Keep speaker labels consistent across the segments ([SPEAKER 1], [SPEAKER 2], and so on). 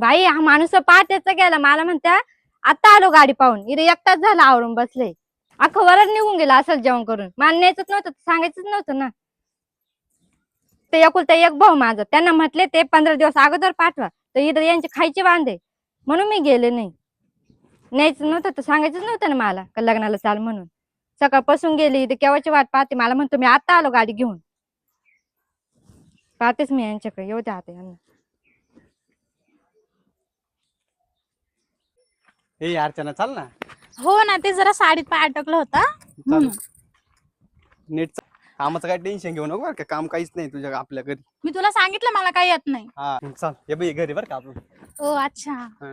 [SPEAKER 1] बाई हा माणूस पहाटेचा गेला. मला म्हणत्या आता आलो गाडी पाहून. इथे एकटाच झाला आवरून बसले. अख्खं वरच निघून गेला असं जेवण करून. मला न्यायचंच नव्हतं सांगायचंच नव्हतं ना. ते एकुलता एक भाऊ माझं. त्यांना म्हटले ते पंधरा दिवस अगोदर पाठवा. तर इथं यांचे खायचे वांदे. म्हणून मी गेले नाही. न्यायचं नव्हतं तर सांगायचंच नव्हतं ना मला का लग्नाला चाल म्हणून. सकाळपासून गेली इथे केव्हाची वाट पाहते? मला म्हणतो मी आता आलो गाडी घेऊन. पाहतेच मी यांच्याकडे. येऊ द्या आता यांना.
[SPEAKER 2] हे अर्चना चाल ना.
[SPEAKER 3] हो ना ते जरा साडीत पाय अटकलं होतं.
[SPEAKER 2] चाल. नीट चाल. कामाचं काय टेन्शन घेऊ नको बरं का काम काहीच नाही तुझ्या आपल्या घरी.
[SPEAKER 3] मी तुला सांगितलं मला काही येत नाही.
[SPEAKER 2] हा चाल हे बाई घरी बरं का आपलं
[SPEAKER 3] ओ अच्छा.
[SPEAKER 2] हा.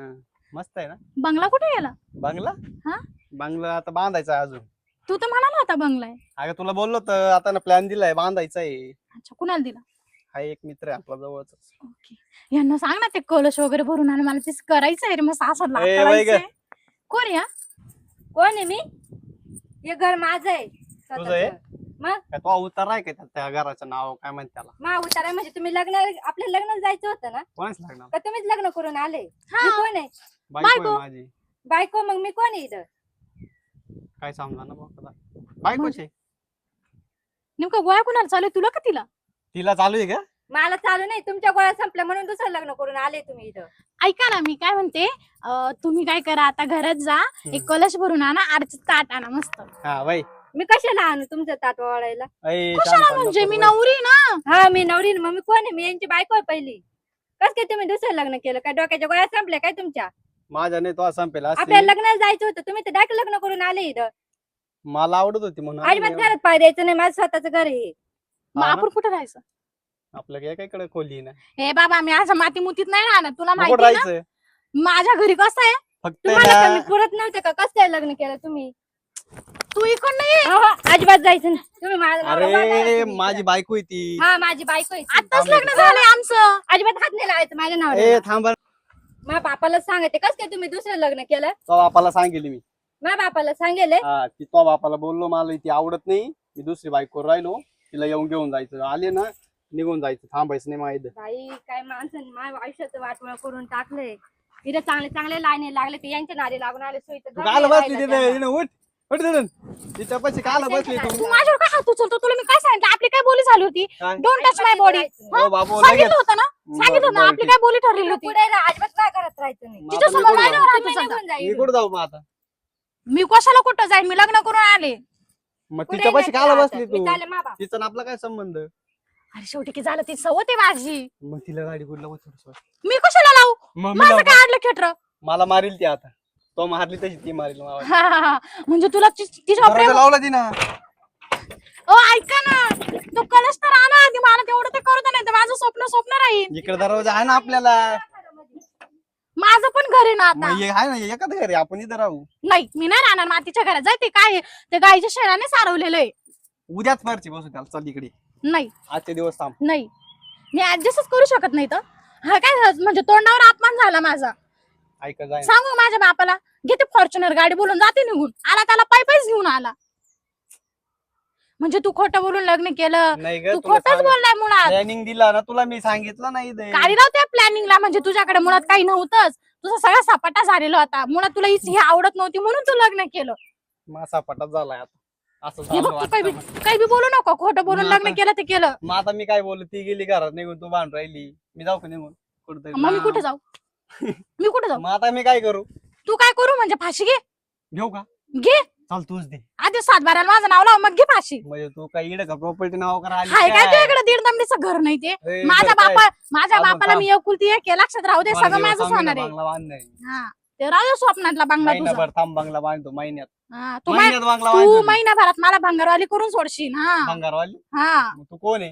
[SPEAKER 2] मस्त आहे ना?
[SPEAKER 3] बंगला कुठे गेला?
[SPEAKER 2] बंगला?
[SPEAKER 3] हा?
[SPEAKER 2] बंगला आता बांधायचा आहे अजून.
[SPEAKER 3] तू तर म्हणाला होता बंगला आहे.
[SPEAKER 2] अगं तुला बोललो तर आता ना प्लॅन दिलाय बांधायचा आहे.
[SPEAKER 3] अच्छा कुणाला दिला?
[SPEAKER 2] हा एक मित्र आहे आपला जवळच
[SPEAKER 3] ओके. यांना सांग ना ते कलश वगैरे भरून आणि मला तेच करायचं आहे रे मग सासरला
[SPEAKER 2] ए, बाई गं.
[SPEAKER 3] करायचंय. कोण या
[SPEAKER 1] कोण आहे मी? हे घर माझं आहे.
[SPEAKER 2] तुझं आहे?
[SPEAKER 1] स्वतःचं. मग?
[SPEAKER 2] काय तो उतार आहे का त्या- त्या घराचं नाव काय म्हणते त्याला?
[SPEAKER 1] मा उतारा म्हणजे तुम्ही लग्न आपल्या लग्नाला जायचं होतं ना?
[SPEAKER 2] कोणाच लागणार
[SPEAKER 1] का तुम्हीच लग्न करून आले?
[SPEAKER 3] हा.
[SPEAKER 1] कोण आहे?
[SPEAKER 2] बायको आहे
[SPEAKER 3] बायको.
[SPEAKER 2] माझी.
[SPEAKER 1] बायको मग मी कोण आहे इथं?
[SPEAKER 2] काय समजा ना. बायकोच आहे.
[SPEAKER 3] नेमकं गोळ्या कुणाला चालू आहे, तुला का तिला?
[SPEAKER 2] तिला चालू आहे का?
[SPEAKER 1] मला चालू नाही तुमच्या गोळ्या संपल्या म्हणून दुसरं लग्न करून आले तुम्ही इथं.
[SPEAKER 3] ऐका ना मी काय म्हणते अं, तुम्ही काय करा आता घरात जा एक कलश भरून आणा आरची ताट आणा मस्त.
[SPEAKER 2] हा बाई
[SPEAKER 1] मी कशाला आणू तुमचं ताट वाढायला
[SPEAKER 3] कशाला म्हणजे?
[SPEAKER 2] नको
[SPEAKER 3] मी. नवरी ना.
[SPEAKER 1] हा मी नवरी ना, मग मी कोण आहे? मी यांची बायको आहे पहिली. कस काय तुम्ही दुसरं लग्न केलं? काय डोक्याच्या गोळ्या संपल्या काय तुमच्या?
[SPEAKER 2] माझ्या नाही तो संपेल
[SPEAKER 1] आपल्याला लग्नाला जायचं होतं तुम्ही तर डायरेक्ट लग्न करून आले इथं.
[SPEAKER 2] मला आवडत होती म्हणून.
[SPEAKER 1] अजिबात
[SPEAKER 2] आम्ही
[SPEAKER 1] घरात पाय द्यायचं नाही माझं स्वतःचं घर आहे. हे.
[SPEAKER 3] मग
[SPEAKER 2] हा ना?
[SPEAKER 3] आपण कुठे राहायचं?
[SPEAKER 2] आपलं काय काय कडे खोली ना?
[SPEAKER 3] हे बाबा मी असं माती मुतीत नाही राहणार तुला माहिती आहे ना?
[SPEAKER 2] राहायचं.
[SPEAKER 3] माझ्या घरी कसं आहे?
[SPEAKER 2] फक्त
[SPEAKER 1] तुम्हाला
[SPEAKER 2] ना-
[SPEAKER 1] कमी पुरत नव्हते का? कसं काय लग्न केलं तुम्ही?
[SPEAKER 3] तू इकडनं ये
[SPEAKER 1] अहो, अजिबात जायचं नाही. तुम्ही माझा नवरा वाढवा
[SPEAKER 2] अरे
[SPEAKER 1] तुम्ही
[SPEAKER 2] माझी
[SPEAKER 1] इथं.
[SPEAKER 2] बायको आहे ती.
[SPEAKER 1] हा माझी बायको आहे ती.
[SPEAKER 3] आताच
[SPEAKER 2] थांब
[SPEAKER 3] लग्न झालंय आमचं.
[SPEAKER 1] अजिबात हात नाही लावायचं माझ्या
[SPEAKER 2] ए
[SPEAKER 1] नावाला
[SPEAKER 2] थांब
[SPEAKER 1] माझ्या बापाला सांगते. कसं काय तुम्ही दुसरं लग्न केलं?
[SPEAKER 2] तो बापाला सांगेल मी.
[SPEAKER 1] माझ्या बापाला सांगेल?
[SPEAKER 2] हा ती तो बापाला बोललो मला ती आवडत नाही. मी दुसरी बायको राहिलो तिला येऊन घेऊन जायचं. आले ना निघून जायचं थांबायचं नाही माहिती.
[SPEAKER 1] बाई काय माणसाने माझ्या आयुष्याचं वाटवळ करून टाकलंय. इथे चांगले चांगले लाईने लागले ते यांच्या नारी लागून आले सोयी तर
[SPEAKER 2] तू काल बसली
[SPEAKER 1] राहिलं
[SPEAKER 2] तिथे उठ. उठ तिथून. तिच्या पशी काल बसली तू
[SPEAKER 3] तू माझ्यावर काय हात उचलतो? तुला मी काय सांगितलं? आपली काय बोली झाली होती?
[SPEAKER 2] काय?
[SPEAKER 3] डोंट टच माय बॉडी
[SPEAKER 2] हो बाबू लगेच.
[SPEAKER 3] सांगितलं होतं ना? सांगितलं होतं ना?
[SPEAKER 2] बरं,
[SPEAKER 3] आपली
[SPEAKER 2] ठीक.
[SPEAKER 3] काय बोली ठरलेली
[SPEAKER 1] पुढे
[SPEAKER 3] होती?
[SPEAKER 1] पुढे अजिबात काय करत राहायचं नाही.
[SPEAKER 3] तिच्या समोर माझ्यावर
[SPEAKER 2] जाऊ?
[SPEAKER 3] हात
[SPEAKER 1] तुम्ही
[SPEAKER 3] उचलता
[SPEAKER 1] निघून जा
[SPEAKER 2] मी
[SPEAKER 1] इथून.
[SPEAKER 2] कुठं जाऊ मग आता?
[SPEAKER 3] मी कशाला कुठं जाईन? मी लग्न करून आले.
[SPEAKER 2] मग
[SPEAKER 1] पुढे
[SPEAKER 2] तिच्या पशी
[SPEAKER 1] नाही
[SPEAKER 2] काल. बसली
[SPEAKER 1] मी
[SPEAKER 2] तू.
[SPEAKER 1] चालले मा बाप.
[SPEAKER 2] तिचा आणि आपला काय संबंध?
[SPEAKER 3] अरे शेवटी की झालं ती सवत आहे माझी.
[SPEAKER 2] मग तिला गाडी
[SPEAKER 3] मी कशाला लावू? माझं काय अडलं खेटर?
[SPEAKER 2] मला मारील ती आता. तो मारली तशी ती मारील मला.
[SPEAKER 3] म्हणजे तुला ति- तिच्यावर
[SPEAKER 2] दरवाजा
[SPEAKER 3] प्रेम
[SPEAKER 2] लावला ती ना
[SPEAKER 3] ओ ऐका ना. तो कलश तर आणा आधी. मला तेवढं ते करू दे नाही. तर माझं स्वप्न स्वप्न राहील.
[SPEAKER 2] इकडे दरवाजा आहे ना आपल्याला.
[SPEAKER 3] माझं पण घर आहे ना आता.
[SPEAKER 2] मग हे आहे ना एकच घरी आपण इथं राहू.
[SPEAKER 3] नाही मी नाही राहणार. मातीच्या घरात. जायते काय आहे? ते गाईच्या शेणाने सारवलेलं आहे.
[SPEAKER 2] उद्याच मारची बसू त्याला. चल इकडे.
[SPEAKER 3] नाही.
[SPEAKER 2] आजचे दिवस थांब.
[SPEAKER 3] नाही. मी ऍडजस्टच करू शकत नाही तर. हा काय? म्हणजे तोंडावर अपमान झाला माझा.
[SPEAKER 2] ऐका जाय
[SPEAKER 3] सांगू माझ्या बापाला? घेते फॉर्च्युनर गाडी बोलून जाते निघून. आला त्याला पाय पायच घेऊन आला. म्हणजे तू खोटं बोलून लग्न केलं.
[SPEAKER 2] नाही ग
[SPEAKER 3] तू खोटच बोललाय मुळात.
[SPEAKER 2] प्लॅनिंग दिला ना तुला मी सांगितलं नाही ते.
[SPEAKER 3] गाडी लावते प्लॅनिंगला म्हणजे तुझ्याकडे मुळात काही नव्हतंच. तुझा सगळा सपाटा झालेला होता. मुळात तुला हीच हे आवडत नव्हती म्हणून तू लग्न केलं.
[SPEAKER 2] मासा पटात झालाय आता. असं
[SPEAKER 3] हे
[SPEAKER 2] झालं
[SPEAKER 3] बघ तू काही
[SPEAKER 2] वाटतं.
[SPEAKER 3] बी काही बी बोलू नको खोटं बोलून
[SPEAKER 2] मग
[SPEAKER 3] लग्न
[SPEAKER 2] आता-
[SPEAKER 3] केलं ते केलं.
[SPEAKER 2] मग आता मी काय बोलू ती गेली घरात निघून तू बांधून राहिली. मी जाऊ का निघून? कुठतरी.
[SPEAKER 3] मग मी कुठे जाऊ? मी कुठे जाऊ?
[SPEAKER 2] मग आता मी काय करू?
[SPEAKER 3] तू काय करू म्हणजे फाशी घे?
[SPEAKER 2] घेऊ का?
[SPEAKER 3] घे.
[SPEAKER 2] चाल तूच दे.
[SPEAKER 3] आधी सात बाराला माझं नाव लाव मग घे फाशी.
[SPEAKER 2] म्हणजे तू काय इड का प्रॉपर्टी नाव करा आली
[SPEAKER 3] हाय काय? तुझ्याकडे दीड दमडीचं घर नाही ते?
[SPEAKER 2] ए,
[SPEAKER 3] माझ्या
[SPEAKER 2] काय?
[SPEAKER 3] बापा माझ्या
[SPEAKER 2] अजून
[SPEAKER 3] बापाला. मी एकुलती एक आहे, लक्षात राहू दे
[SPEAKER 2] माझ्या
[SPEAKER 3] सगळं माझंच
[SPEAKER 2] सामने
[SPEAKER 3] होणार आहे.
[SPEAKER 2] बांगला.
[SPEAKER 3] हा. ते राहू स्वप्नातला बांगला तुझा.
[SPEAKER 2] महिनाभर थांब बांगला बांधतो महिन्यात.
[SPEAKER 3] हा, तू मा-
[SPEAKER 2] महिन्यात बांगला
[SPEAKER 3] तू
[SPEAKER 2] बांधतो
[SPEAKER 3] महिनाभरात मला भंगारवाली करून सोडशील हा.
[SPEAKER 2] भंगारवाली?
[SPEAKER 3] हा.
[SPEAKER 2] मग तू कोण आहे?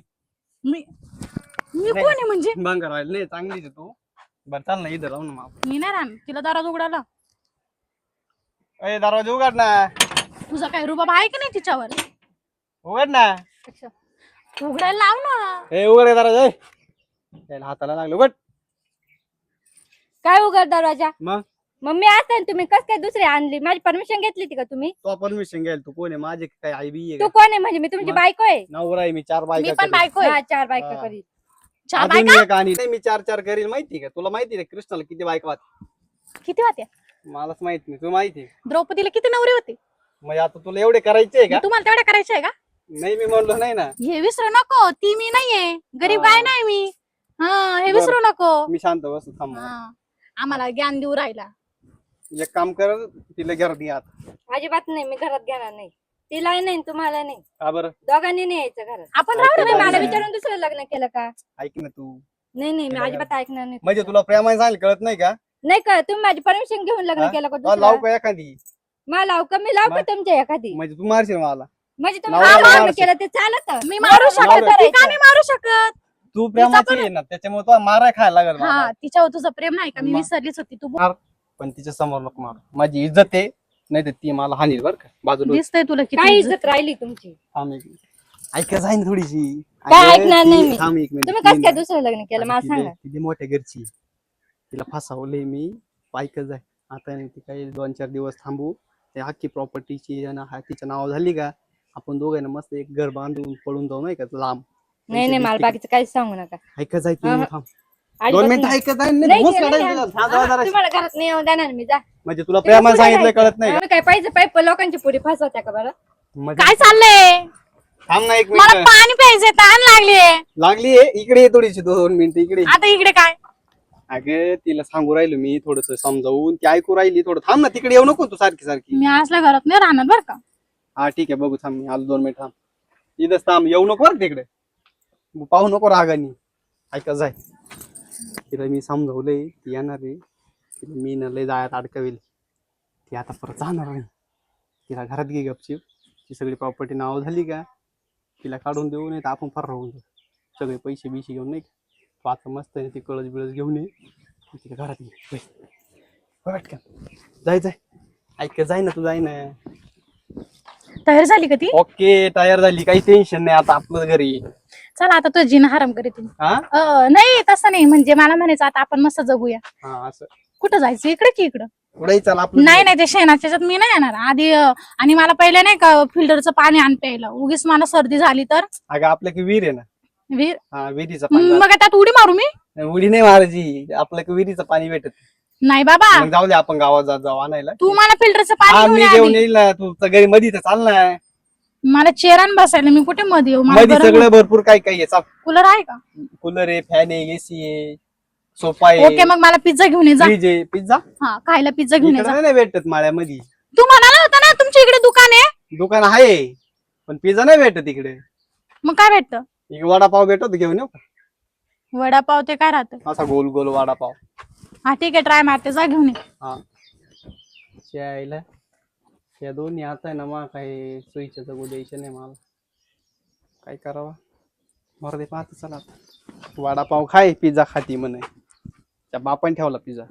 [SPEAKER 3] मी मी. कोण आहे म्हणजे?
[SPEAKER 2] भंगारवाली नाही चांगलीच आहे तू. बरं चाल ना इथं राहू ना मग
[SPEAKER 3] मी नाही राहणार तिला दराज उघडायला.
[SPEAKER 2] ए दरवाजा उघड ना.
[SPEAKER 3] तुझा काय रुबाब आहे की नाही तिच्यावर?
[SPEAKER 2] उघड ना.
[SPEAKER 3] उघडायला लाव ना.
[SPEAKER 2] ए उघड दरवाजा ए. त्याला हाताला लागलं उघड.
[SPEAKER 1] काय उघड दरवाजा?
[SPEAKER 2] मग?
[SPEAKER 1] मम्मी असताना तुम्ही कस काय दुसरी आणली? माझी परमिशन घेतली होती का तुम्ही?
[SPEAKER 2] तो परमिशन घ्यायला तू कोण आहे? माझे काय आई बी आहे
[SPEAKER 1] तू
[SPEAKER 2] का?
[SPEAKER 1] कोण आहे म्हणजे? मी तुमची
[SPEAKER 2] मग?
[SPEAKER 1] बायको आहे.
[SPEAKER 2] नवरा आहे मी चार
[SPEAKER 3] मी
[SPEAKER 2] बायका
[SPEAKER 3] पण बायको आहे.
[SPEAKER 1] हा, चार बायका
[SPEAKER 2] हा.
[SPEAKER 1] करीत
[SPEAKER 3] चार
[SPEAKER 2] अजून
[SPEAKER 3] बायका?
[SPEAKER 2] एक आणि नाही मी चार चार करील माहिती का? तुला माहिती आहे कृष्णाला किती बायका होत्या?
[SPEAKER 3] किती होत्या?
[SPEAKER 2] मलाच माहीत नाही. तू माहिती आहे.
[SPEAKER 3] द्रौपदीला किती नवरे होते?
[SPEAKER 2] म्हणजे आता तुला एवढे करायचे आहे का?
[SPEAKER 3] तुम्हाला तेवढ्या करायच्या आहे का?
[SPEAKER 2] नाही मी म्हणलो नाही ना.
[SPEAKER 3] हे विसरू नको. ती मी नाहीये. गरीब
[SPEAKER 2] हा.
[SPEAKER 3] काय नाही मी. हा हे
[SPEAKER 2] बरं.
[SPEAKER 3] विसरू नको.
[SPEAKER 2] मी शांत बस थांब
[SPEAKER 3] हा. आम्हाला ज्ञान देऊ राहिला.
[SPEAKER 2] एक काम कर तिला घरात घे आता.
[SPEAKER 1] अजिबात नाही मी घरात घेणार नाही. तिलाही नाही तुम्हाला नाही.
[SPEAKER 2] का बरं?
[SPEAKER 1] दोघांनी नाही यायचं घरात.
[SPEAKER 3] आपण राहू
[SPEAKER 1] मला. विचारून दुसरं लग्न केलं का?
[SPEAKER 2] ऐक ना तू.
[SPEAKER 1] नाही नाही मी
[SPEAKER 2] तिला
[SPEAKER 1] अजिबात ऐकणार नाही.
[SPEAKER 2] म्हणजे तुला प्रेमाने सांगितलं कळत नाही का?
[SPEAKER 1] नाही का तुम्ही माझी परमिशन घेऊन लग्न
[SPEAKER 2] हा?
[SPEAKER 1] केलं का
[SPEAKER 2] तुला लाव
[SPEAKER 1] दुसरं
[SPEAKER 2] का एखादी?
[SPEAKER 1] मला लाव का? मी लाव का तुमच्या एखादी?
[SPEAKER 2] म्हणजे तू मारशील मला.
[SPEAKER 1] म्हणजे तुम्ही
[SPEAKER 2] लावा,
[SPEAKER 1] माझं
[SPEAKER 2] लावा,
[SPEAKER 1] लग्न केलं ते चालत
[SPEAKER 3] मी मारू शकत का नाही मारू शकत?
[SPEAKER 2] तू प्रेमाची आहे ना त्याच्यामुळे तुला माराय खायला लागल मला.
[SPEAKER 3] हा तिच्यावर तुझं प्रेम नाही का? मी. विसरलीच होती. तू
[SPEAKER 2] मार. पण तिच्या समोर नको मार. माझी इज्जत आहे नाही तर ती मला हानील बर का. बाजूला.
[SPEAKER 3] दिसतंय तुला
[SPEAKER 1] काय
[SPEAKER 3] किती
[SPEAKER 1] इज्जत राहिली तुमची?
[SPEAKER 2] थांब एक मिनिट. ऐका जाईन थोडीशी.
[SPEAKER 1] काय
[SPEAKER 2] अगं,
[SPEAKER 1] ऐकणार
[SPEAKER 2] ती-
[SPEAKER 1] नाही मी.
[SPEAKER 2] थांब एक मिनिट.
[SPEAKER 1] तुम्ही
[SPEAKER 2] ती
[SPEAKER 1] कसं काय
[SPEAKER 2] ना-
[SPEAKER 1] दुसरं लग्न केलं? मला सांगा.
[SPEAKER 2] ती लय मोठ्या घरची. तिला फसवलंय मी. ऐकत जाय. आता नाही ती काही दोन चार दिवस थांबू. ते अख्खी प्रॉपर्टीची हा तिच्या नाव झाली का? आपण दोघांना मस्त एक घर बांधून पळून जाऊ नाही का? लांब.
[SPEAKER 1] नाही नाही मला बाकीचं काहीच सांगू नका.
[SPEAKER 2] ऐकत जाय तू
[SPEAKER 1] हा, हा.
[SPEAKER 2] थांब. दोन मिनिटं
[SPEAKER 1] नाही.
[SPEAKER 2] ऐकत जाय
[SPEAKER 1] नाही,
[SPEAKER 2] नाही घुस
[SPEAKER 1] नाही,
[SPEAKER 2] काढायला
[SPEAKER 1] नाही,
[SPEAKER 2] तुला. जा, जा,
[SPEAKER 1] हा,
[SPEAKER 2] जरा.
[SPEAKER 1] तुम्हाला घरात नाही येऊन देणार मी जा.
[SPEAKER 2] म्हणजे तुला प्रेमाने सांगितलं कळत नाही का?
[SPEAKER 1] काय पाहिजे पाईप लोकांची पुरी फसवत्या का बरं?
[SPEAKER 2] म्हणजे
[SPEAKER 3] काय चाललंय?
[SPEAKER 2] थांब ना एक
[SPEAKER 3] मला
[SPEAKER 2] मिनिट.
[SPEAKER 3] पाणी प्यायचंय ताण लागली
[SPEAKER 2] लागली इकडे ये थोडीशी दोन मिनिटं इकडे ये.
[SPEAKER 3] आता इकडे काय?
[SPEAKER 2] अगं तिला सांगू राहिलो मी थोडस समजावून. ती ऐकू राहिली थोडं. थांब ना तिकडे येऊ नको तू सारखी सारखी.
[SPEAKER 3] मी असल्या घरात नाही राहणार बर का?
[SPEAKER 2] हा ठीक आहे बघू थांब मी आलो दोन मिनिट थांब. इथंच थांब येऊ नको बरं तिकडे. पाहू नको रागानी. ऐका जाय. तिला मी समजवलंय ती येणार आहे. तिला मी ना लय जायात अडकवेल. ती आता परत जाणार नाही तिला घरात घे गपचीप. ती सगळी प्रॉपर्टी नाव झाली का तिला काढून देऊ नाही तर आपण फार राहून जाऊ. सगळे पैसे बिशे घेऊन नाही का? तू आता मस्त आहे ती कळस बिळस घेऊन ये. तिला घरात घे. पटकन. जाय जाय. ऐक जाय ना तू जाय ना.
[SPEAKER 3] तयार झाली का ती?
[SPEAKER 2] ओके तयार झाली. काही टेन्शन नाही आता आपलं घरी.
[SPEAKER 3] चला आता तो जिना हराम करीत
[SPEAKER 2] हा?
[SPEAKER 3] नाही तसं नाही. म्हणजे मला म्हणायचं आता आपण मस्त जगूया.
[SPEAKER 2] हा असं.
[SPEAKER 3] कुठं जायचं? इकडे की इकडं?
[SPEAKER 2] पुढे चल आपलं
[SPEAKER 3] नाही नाही ते शेणाच्या ह्याच्यात मी नाही येणार. आधी अं, आणि मला पहिले नाही का फिल्टरचं पाणी आण प्यायला. उगीच मला सर्दी झाली तर?
[SPEAKER 2] अगं आपलं की विहीर आहे ना.
[SPEAKER 3] विहीर?
[SPEAKER 2] हा विहिरीचं पाणी
[SPEAKER 3] मग त्यात उडी मारू मी?
[SPEAKER 2] नाही, उडी नाही मारायची आपलं की विहिरीचं पाणी भेटत
[SPEAKER 3] नाही. बाबा.
[SPEAKER 2] मग जाऊ दे आपण गावात जात जाऊ आणायला.
[SPEAKER 3] तू मला फिल्टरचं
[SPEAKER 2] हा
[SPEAKER 3] पाणी
[SPEAKER 2] मी
[SPEAKER 3] घेऊन ये
[SPEAKER 2] घेऊन
[SPEAKER 3] आधी.
[SPEAKER 2] येईल ना. तू तर घरी मध्ये तर चाल ना
[SPEAKER 3] मला चेरान बसायला मी कुठे मध्ये येऊ? मला
[SPEAKER 2] मध्ये
[SPEAKER 3] बरं
[SPEAKER 2] सगळं भरपूर काय काय आहे.
[SPEAKER 3] कूलर आहे का?
[SPEAKER 2] कूलर आहे फॅन आहे एसी आहे सोफा आहे.
[SPEAKER 3] ओके मग मला पिझ्झा घेऊन ये जा.
[SPEAKER 2] फ्रीज आहे. पिझ्झा
[SPEAKER 3] हा खायला पिझ्झा घेऊन ये
[SPEAKER 2] इकडे
[SPEAKER 3] जा.
[SPEAKER 2] नाही भेटत माळ्यामध्ये.
[SPEAKER 3] तू म्हणाला होता ना? तुमच्या इकडे दुकान आहे?
[SPEAKER 2] दुकान आहे. पण पिझ्झा नाही भेटत इकडे.
[SPEAKER 3] मग काय भेटतं?
[SPEAKER 2] इकडे वडापाव भेटत घेऊन येऊ का?
[SPEAKER 3] वडापाव ते काय राहतं?
[SPEAKER 2] असा गोल गोल वडापाव.
[SPEAKER 3] हा ठीक आहे ट्राय मारते जा घेऊन ये.
[SPEAKER 2] हा. यायला. या दोन्ही आता आहे ना मग काही सोयीचं जगू द्यायचं नाही मला. काय करावा? मरदे पाहत चला आता. वडापाव खाय पिझ्झा खाती म्हणे. त्या बापाने ठेवला पिझ्झा.